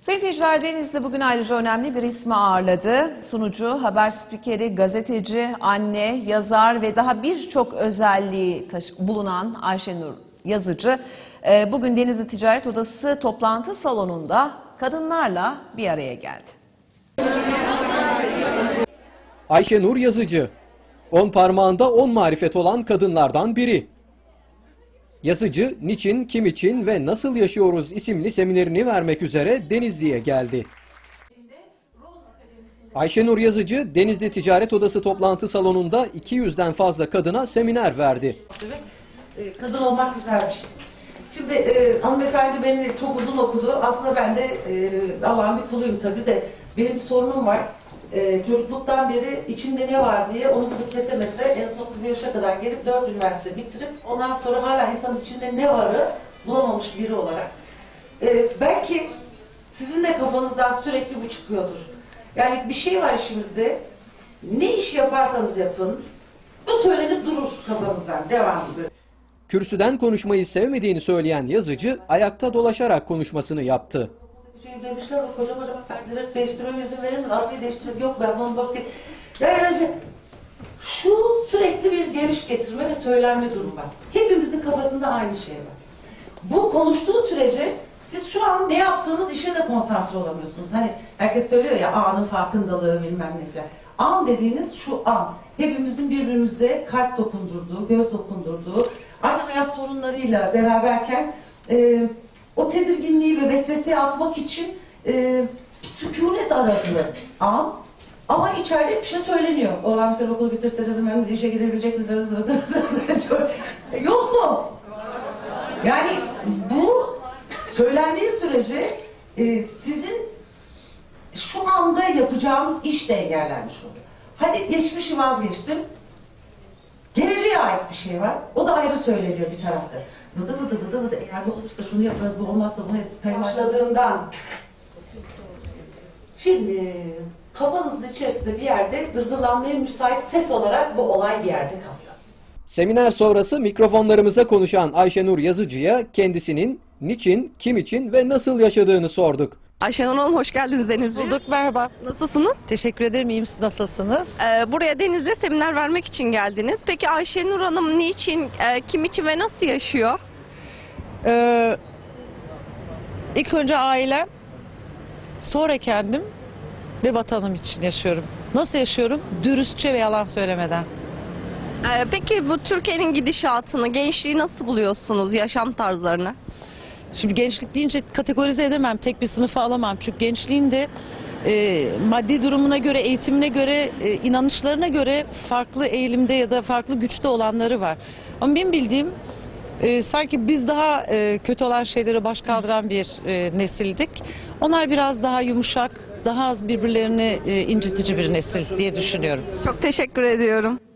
Sayın seyirciler Denizli bugün ayrıca önemli bir ismi ağırladı. Sunucu, haber spikeri, gazeteci, anne, yazar ve daha birçok özelliği bulunan Ayşenur Yazıcı e, bugün Denizli Ticaret Odası toplantı salonunda kadınlarla bir araya geldi. Ayşenur Yazıcı. On parmağında on marifet olan kadınlardan biri. Yazıcı, niçin, kim için ve nasıl yaşıyoruz isimli seminerini vermek üzere Denizli'ye geldi. Ayşenur Yazıcı, Denizli Ticaret Odası toplantı salonunda 200'den fazla kadına seminer verdi. E, kadın olmak güzel bir şey. Şimdi e, hanımefendi beni çok uzun okudu. Aslında ben de e, Allah'ın bir kuluyum tabii de benim bir sorunum var. E, çocukluktan beri içinde ne var diye onu bulup kesemese en son bu yaşa kadar gelip dört üniversite bitirip ondan sonra hala insanın içinde ne varı bulamamış biri olarak. E, belki sizin de kafanızdan sürekli bu çıkıyordur. Yani bir şey var işimizde. Ne iş yaparsanız yapın bu söylenip durur kafanızdan. Devam gibi. Kürsüden konuşmayı sevmediğini söyleyen Yazıcı, ayakta dolaşarak konuşmasını yaptı. Şey demişler o koca koca perdeleri değiştirmeme izin verir mi? Arkayı değiştirip yok ben bunu boş ge- Yani önce şu sürekli bir geviş getirme ve söylenme durumu var. Hepimizin kafasında aynı şey var. Bu konuştuğu sürece siz şu an ne yaptığınız işe de konsantre olamıyorsunuz. Hani herkes söylüyor ya anın farkındalığı bilmem ne falan. An dediğiniz şu an. Hepimizin birbirimize kalp dokundurduğu, göz dokundurduğu, aynı hayat sorunlarıyla beraberken e, o tedirginliği ve vesveseyi atmak için e, bir sükunet aradığı an ama içeride bir şey söyleniyor. O amca okulu bitirse de bilmem işe girebilecek mi? Yok mu? Yani bu söylendiği sürece e, sizin şu anda yapacağınız iş de engellenmiş oluyor. Hadi geçmişi vazgeçtim. Geleceğe ait bir şey var. O da ayrı söyleniyor bir tarafta. Vıdı vıdı vıdı vıdı eğer bu olursa şunu yaparız, bu olmazsa bunu yaparız. Başladığından. Şimdi kafanızın içerisinde bir yerde dırdılanmaya müsait ses olarak bu olay bir yerde kalıyor. Seminer sonrası mikrofonlarımıza konuşan Ayşenur Yazıcı'ya kendisinin niçin, kim için ve nasıl yaşadığını sorduk. Ayşenur Hanım hoş geldiniz Denizli'ye. Bulduk merhaba. Nasılsınız? Teşekkür ederim. İyiyim siz nasılsınız? Ee, buraya Denizli'ye seminer vermek için geldiniz. Peki Ayşenur Hanım niçin, e, kim için ve nasıl yaşıyor? Ee, ilk önce ailem, sonra kendim ve vatanım için yaşıyorum. Nasıl yaşıyorum? Dürüstçe ve yalan söylemeden. Ee, peki bu Türkiye'nin gidişatını, gençliği nasıl buluyorsunuz, yaşam tarzlarını? Şimdi gençlik deyince kategorize edemem, tek bir sınıfa alamam. Çünkü gençliğin de e, maddi durumuna göre, eğitimine göre, e, inanışlarına göre farklı eğilimde ya da farklı güçte olanları var. Ama benim bildiğim e, sanki biz daha e, kötü olan şeylere baş kaldıran bir e, nesildik. Onlar biraz daha yumuşak, daha az birbirlerini e, incitici bir nesil diye düşünüyorum. Çok teşekkür ediyorum.